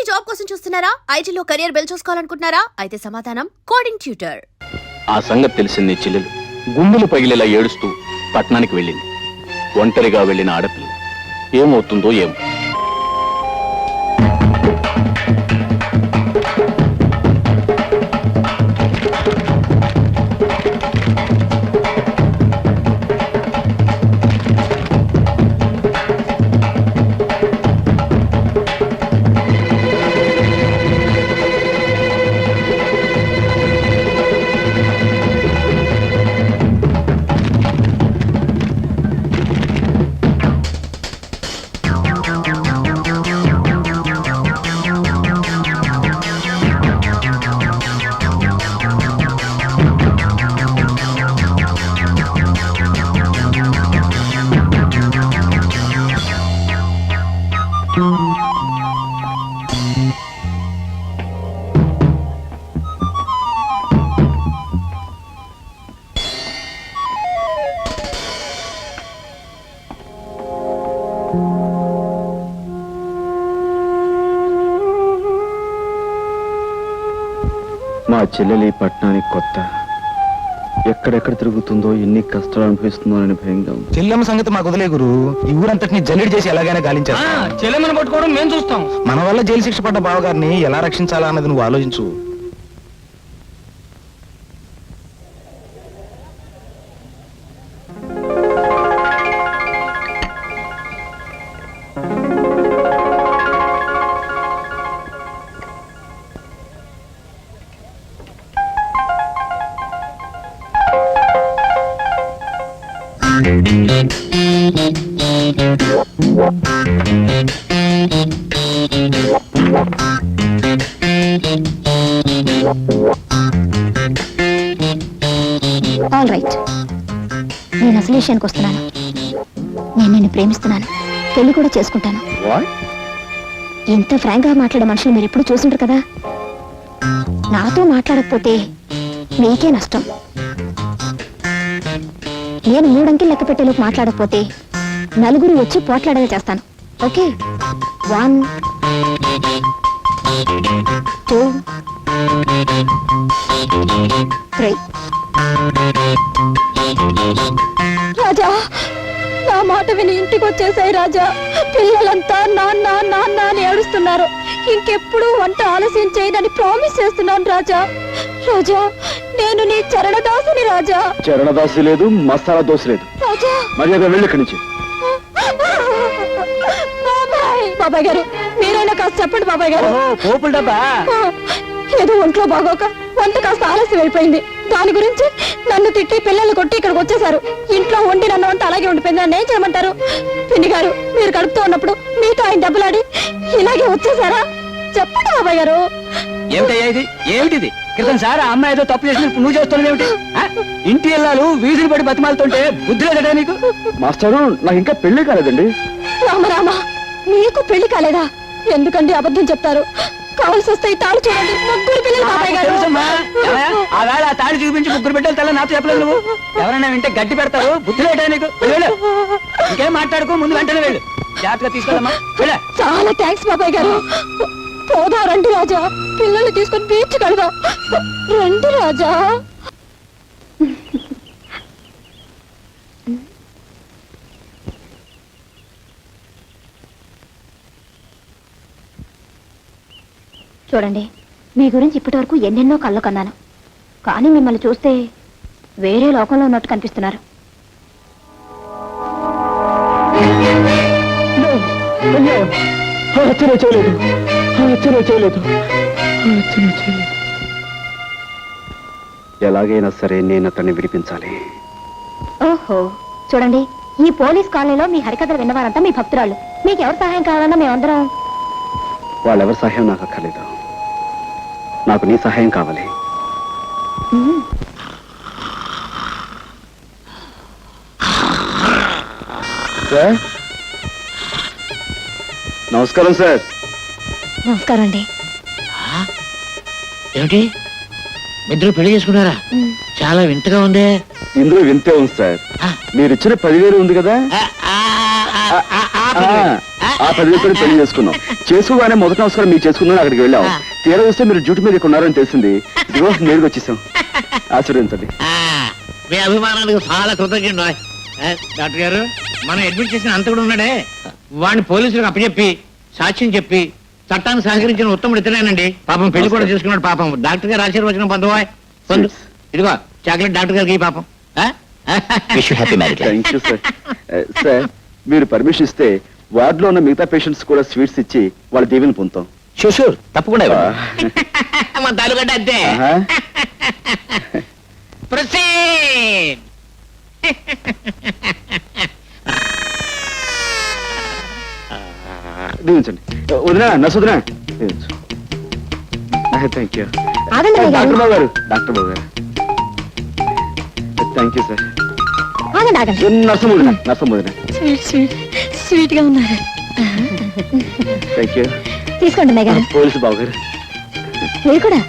IT job కోసం చూస్తున్నారా? ఐటీలో కెరియర్ బిల్డ్ చూసుకోవాలనుకుంటున్నారా? అయితే సమాధానం కోడింగ్ ట్యూటర్. ఆ సంగతి తెలిసింది చెల్లెలు. గుండెలు పగిలేలా ఏడుస్తూ పట్నానికి వెళ్ళింది. ఒంటరిగా వెళ్ళిన ఆడపిల్ల. ఏమవుతుందో ఏమో. చెల్లెలి పట్టణానికి కొత్త. ఎక్కడెక్కడ తిరుగుతుందో ఎన్ని కష్టాలు అనుభవిస్తుందో అని భయంగా ఉంది. చెల్లెమ్మ సంగతి మాకు వదిలే గురు. ఈ ఊరంతటిని జల్లెడి చేసి ఎలాగైనా గాలించారు చెల్లెమని పట్టుకోవడం మేము చూస్తాం. మన వల్ల జైలు శిక్ష పడ్డ బావగారిని ఎలా రక్షించాలా అన్నది నువ్వు ఆలోచించు. నేను అసలు విషయానికి వస్తున్నాను. నేను నిన్ను ప్రేమిస్తున్నాను. పెళ్ళి కూడా చేసుకుంటాను. ఇంత ఫ్రాంక్గా మాట్లాడే మనుషులు మీరు ఎప్పుడు చూసుంటారు కదా? నాతో మాట్లాడకపోతే మీకే నష్టం. నేను మూడంకెలు లెక్క పెట్టేలోపు మాట్లాడకపోతే నలుగురు వచ్చి పోట్లాడేలా చేస్తాను. Okay? One two three. Raja నా మాట విని ఇంటికి వచ్చేసాయి రాజా. పిల్లలంతా నాన్న నాన్న అని ఏడుస్తున్నారు. ఇంకెప్పుడు వంట ఆలస్యం చేయదని ప్రామిస్ చేస్తున్నాను రాజా. రాజా నేను నీ చరణదాసుని రాజా. చరణదాసి లేదు మసాలా దోశ లేదు. రాజా. మర్యాద వెళ్ళి ఇక్కడి నుంచి. బాబాయ్. బాబాయ్ గారు మీరైనా కాస్త చెప్పండి బాబాయ్ గారు. పోపుల డబ్బా. ఏదో ఒంట్లో బాగోక వంట కాస్త ఆలస్యం అయిపోయింది. దాని గురించి నన్ను తిట్టి పిల్లల్ని కొట్టి ఇక్కడికి వచ్చేసారు ఇంట్లో వండి నన్ను వంట అలాగే ఉండిపోయింది. నన్ను ఏం చేయమంటారు? పిన్ని గారు మీరు కడుపుతూ ఉన్నప్పుడు మీతో ఆయన దెబ్బలాడి ఇలాగే వచ్చేసారా చెప్పండి బాబాయ్ గారు. ఏమిటయ్యా ఇది? ఏమిటిది? క్రితం సార్ ఆ అమ్మాయి ఏదో తప్పు చేసిన నువ్వు చేస్తున్నది ఏమిటి? ఆ? ఇంటి ఇల్లాలు వీధిని పడి బతిమాలుతుంటే బుద్ధి లేదట నీకు? మాస్టరు నాకు ఇంకా పెళ్ళి కాలేదండి. రామరామ మీకు పెళ్ళి కాలేదా? ఎందుకండి అబద్ధం చెప్తారు? కావలసి వస్తే ఈ తాళి చూడండి. ముగ్గురు పిల్లలు బాబాయ్ గారు? ఆ తాళి చూపించి ముగ్గురు బిడ్డలు తెల్ల నాతో చెప్పలేదు నువ్వు ఎవరైనా వింటే గడ్డి పెడతారు. బుద్ధి లేట నీకు? వెళ్ళు ఇంకేం మాట్లాడుకో ముందు వెంటనే వెళ్ళు. జాగ్రత్తగా తీసుకెళ్ళమ్మా. వెళ్ళ. చాలా థ్యాంక్స్ బాబాయ్ గారు. పోదా రండి రాజా. పిల్లల్ని తీసుకొని బీచ్ కడదాం. రండి రాజా. చూడండి మీ గురించి ఇప్పటివరకు ఎన్నెన్నో కళ్ళు కన్నాను. కానీ మిమ్మల్ని చూస్తే వేరే లోకంలో ఉన్నట్టు కనిపిస్తున్నారు. చేయలేదు చేయలేదు చేయలేదు. ఎలాగైనా సరే నేను అతన్ని విడిపించాలి. ఓహో చూడండి ఈ పోలీస్ కాలనీలో మీ హరికథలు విన్నవారంతా మీ భక్తురాళ్ళు. మీకు ఎవరు సహాయం కావాలన్నా మేమందరం వాళ్ళెవరి సహాయం నాకు అక్కర్లేదు. నాకు నీ సహాయం కావాలి. సార్ నమస్కారం సార్ నమస్కారం అండి ఏమిటి ఇద్దరు పెళ్ళి చేసుకున్నారా. చాలా వింతగా ఉందే ఇందులో వింతే ఉంది సార్ మీరు ఇచ్చిన పదివేలు ఉంది కదా ఆ, పదివేలు పెళ్ళి చేసుకున్నాం. చేసుకోగానే మొదటి నమస్కారం మీరు చేసుకుందని అక్కడికి వెళ్ళాం. తీరా చూస్తే మీరు డ్యూటీ మీద ఉన్నారని తెలిసింది. ఇదిగో నేరుగా వచ్చేసాం. ఆశీర్వదించండి మీ అభిమానానికి చాలా కృతజ్ఞ డాక్టర్ గారు మనం అడ్మిట్ చేసిన అంత కూడా ఉన్నాడే. వాడిని పోలీసులకు అప్పచెప్పి సాక్ష్యం చెప్పి చట్టానికి సహకరించిన ఉత్తముడు ఇతనేనండి. పాపం పెళ్ళి కూడా చేసుకున్నాడు పాపం. డాక్టర్ గారు ఆశీర్వచనం పొందవా పొందు. ఇదిగో చాక్లెట్ డాక్టర్ గారికి పాపం. సార్ మీరు పర్మిషన్ ఇస్తే వార్డులో ఉన్న మిగతా పేషెంట్స్ కూడా స్వీట్స్ ఇచ్చి వాళ్ళ దీవెని పొందుతాం. షూర్ షూర్ తప్పకుండా ఇవ్వండి. మన తాలూకంటే అంతే ఆహా. దీవించండి. వదినా నర్సు వదినా. థ్యాంక్ యూ ఆగండి అయ్య గారు. డాక్టర్ బాబు గారు. డాక్టర్ బాబు గారు. థ్యాంక్ యూ సార్ ఆగండి ఆగండి. నర్సం వదిన నర్సం వదిన. స్వీట్ స్వీట్ స్వీట్గా ఉన్నారు. థ్యాంక్ యూ తీసుకోండి అన్నయ్య గారు పోలీసు బాబు గారు మీరు కూడా?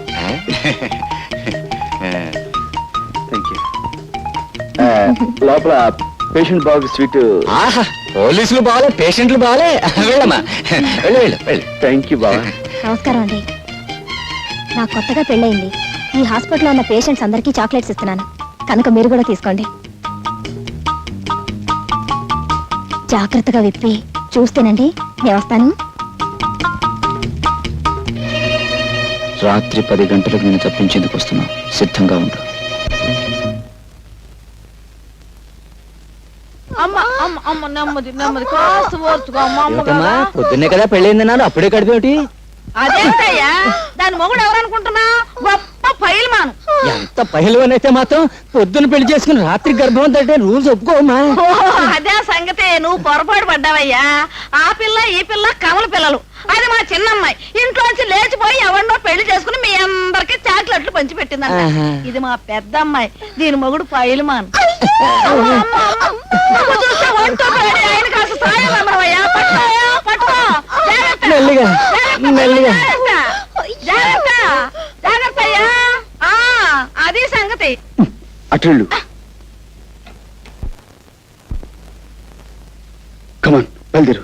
లోపల పేషెంట్ బాబుకి స్వీట్. ఆహా పోలీసులు బాగాలే పేషెంట్లు బాగాలే వెళ్ళమ్మా. వెళ్ళు వెళ్ళు వెళ్ళు. థ్యాంక్ యూ బాబా. నమస్కారం అండి. నాకు కొత్తగా పెళ్ళయింది. ఈ హాస్పిటల్లో ఉన్న పేషెంట్స్ అందరికీ చాక్లెట్స్ ఇస్తున్నాను. కనుక మీరు కూడా తీసుకోండి. జాగ్రత్తగా విప్పి చూస్తేనండి నేను వస్తాను. రాత్రి పది గంటలకు నేను తప్పించేందుకు వస్తున్నాను సిద్ధంగా ఉండు. పొద్దున్నే కదా పెళ్ళైంది నాన్న అప్పుడే కడిపేమిటి అదేంటయ్యా? దాని మొగుడు ఎవరనుకుంటున్నా? గొప్ప ఫైల్ మాను ఎంత పహిల్వన్ అయితే మాత్రం పొద్దున్న పెళ్ళి చేసుకుని రాత్రి గర్భం అంటే రూల్స్ ఒప్పుకోమా? అదే సంగతి. నువ్వు పొరపాటు పడ్డావయ్యా. ఆ పిల్ల ఈ పిల్ల కమల పిల్లలు. అది మా చిన్నమ్మాయి. ఇంట్లోంచి లేచిపోయి ఎవరినో పెళ్ళి చేసుకుని మీ అందరికి చాక్లెట్లు పంచి పెట్టిందంట ఆహా. ఇది మా పెద్ద అమ్మాయి దీని మొగుడు ఫైల్ మాన్ చూస్తే ఒంటో ఆయన కాస్త సాయం అమ్మవయ్యా. మెల్లిగా. మెల్లిగా. జాగ్రత్త. ఆ, అది సంగతి. అటెళ్ళు కమాన్ బయలుదేరు.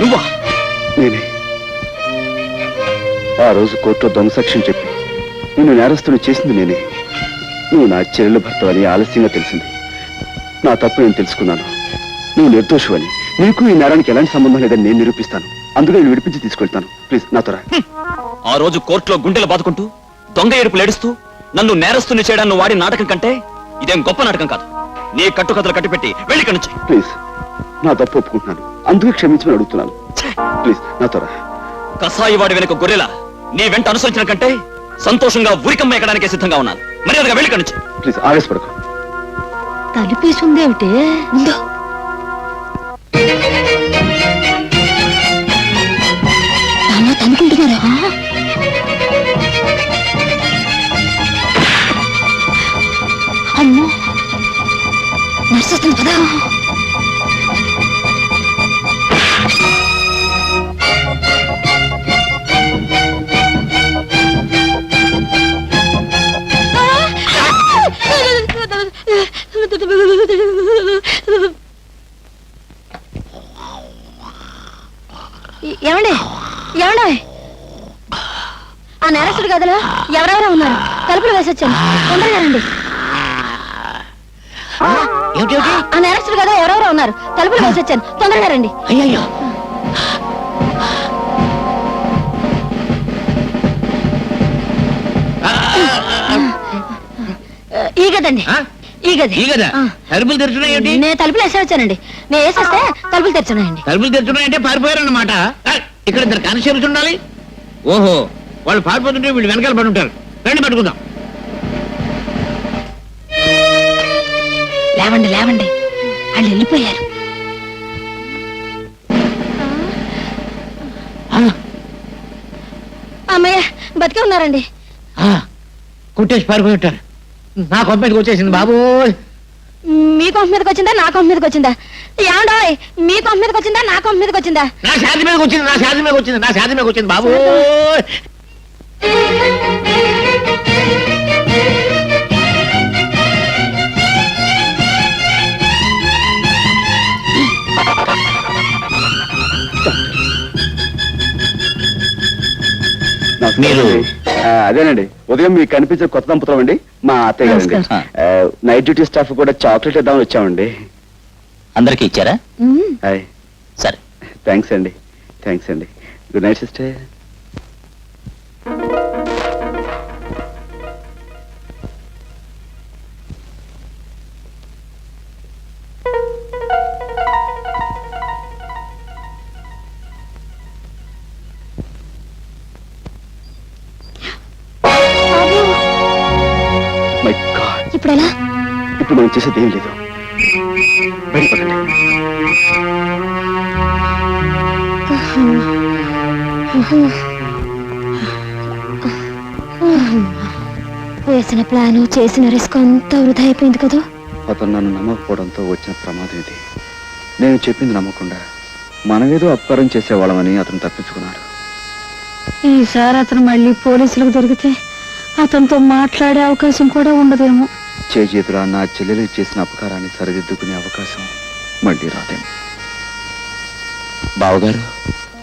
నువ్వా? నేనే. ఆ రోజు కోర్టులో దొంగ సాక్ష్యం చెప్పి నిన్ను నేరస్తుడు చేసింది నేనే. నువ్వు నా చెల్లెలు భర్త అని ఆలస్యంగా తెలిసింది. నా తప్పు నేను తెలుసుకున్నాను. నువ్వు నిర్దోషువని నీకు ఈ నేరానికి ఎలాంటి సంబంధం లేదని నేను నిరూపిస్తాను. అందుకే నేను విడిపించి తీసుకెళ్తాను. ప్లీజ్ నాతో రా ఆ రోజు కోర్టులో గుండెలు బాదుకుంటూ దొంగ ఏడుపులు ఏడుస్తూ నన్ను నేరస్తుని చేయడాన్ని వాడి నాటకం కంటే ఇదేం గొప్ప నాటకం కాదు. నీ కట్టుకథలు కట్టిపెట్టి వెళ్ళి ఇక్కడి నుంచి. ప్లీజ్ నా తప్పు ఒప్పుకుంటున్నాను. అందుకే క్షమించమని అడుగుతున్నాను. ప్లీజ్ నాతో రా కసాయి వాడి వెనుక గొర్రెలా నీ వెంట అనుసరించిన కంటే సంతోషంగా ఉరికమ్మ ఎక్కడానికే సిద్ధంగా ఉన్నాను. మర్యాదగా వెళ్ళి ఇక్కడి నుంచి. ప్లీజ్ ఆవేశపడకు. తలుపేసుందేమిటి? ఉందో. ఏమండి? ఏమండి ఆ నేరస్తుడు గదిలో ఎవరెవరో ఉన్నారు. తలుపులు వేసొచ్చాను. తొందరగా రండి. ఏమిటి ఏమిటి? ఆ నేరస్తుడు గదిలో ఎవరెవరో ఉన్నారు. తలుపులు వేసొచ్చాను. తొందరగా రండి. అయ్యయ్యో. ఈ గదండి. ఆ? ఈ గది. ఈ కదా ఆ. తలుపులు తెరుచున్నాయి ఏమిటి నేను తలుపులు వేసే వచ్చానండి. నేను వేసేస్తే తలుపులు తెరిచున్నాయండి. తలుపులు తెరుచున్నాయంటే పారిపోయారన్నమాట. ఆ, ఇక్కడ ఇద్దరు కానిస్టేబుల్స్ ఉండాలి. ఓహో వాళ్ళు పారిపోతుంటే వీళ్ళు వెనకాల పడి ఉంటారు. రండి పట్టుకుందాం. లేవండి లేవండి. వాళ్ళు వెళ్ళిపోయారు. ఆ, అమ్మయ్య బతికే ఉన్నారండి. ఆ, కొట్టేసి పారిపోయి ఉంటారు. నా కొంప మీదకి వచ్చేసింది బాబు. మీ కొంప మీదకి వచ్చిందా? నా కొంప మీదకి వచ్చిందా? ఏమండో మీ కొంప మీదకి వచ్చిందా? నా కొంప మీదకి వచ్చిందా? నా శాది మీదకి వచ్చింది నా శాది మీదకి వచ్చింది నా శాది మీదకి వచ్చింది బాబు. మీరు అదేనండి. ఉదయం మీకు కనిపించే కొత్త దంపతులం అండి మా అత్తయ్య గారండి నమస్కారం. ఆ, నైట్ డ్యూటీ స్టాఫ్ కూడా చాక్లెట్ ఇద్దామని వచ్చామండి. అందరికి ఇచ్చారా. హాయ్. సరే. థ్యాంక్స్ అండి. థ్యాంక్స్ అండి. Good night sister. ఇప్పుడు ఎలా ఇప్పుడు మనం చేసేది ఏం లేదు. బయటపడండి. వేసిన ప్లాను చేసిన రిస్క్ అంతా వృధా అయిపోయింది కదా? అతను నన్ను నమ్మకపోవడంతో వచ్చిన ప్రమాదం ఇది. నేను చెప్పింది నమ్మకుండా మనమేదో అపకారం చేసేవాళ్ళమని అతను తప్పించుకున్నాడు ఈసారి అతను మళ్ళీ పోలీసులకు దొరికితే అతనితో మాట్లాడే అవకాశం కూడా ఉండదేమో. చేజేతులా నా చెల్లెలకు చేసిన అపకారాన్ని సరిదిద్దుకునే అవకాశం మళ్ళీ రాదేమో. బావగారు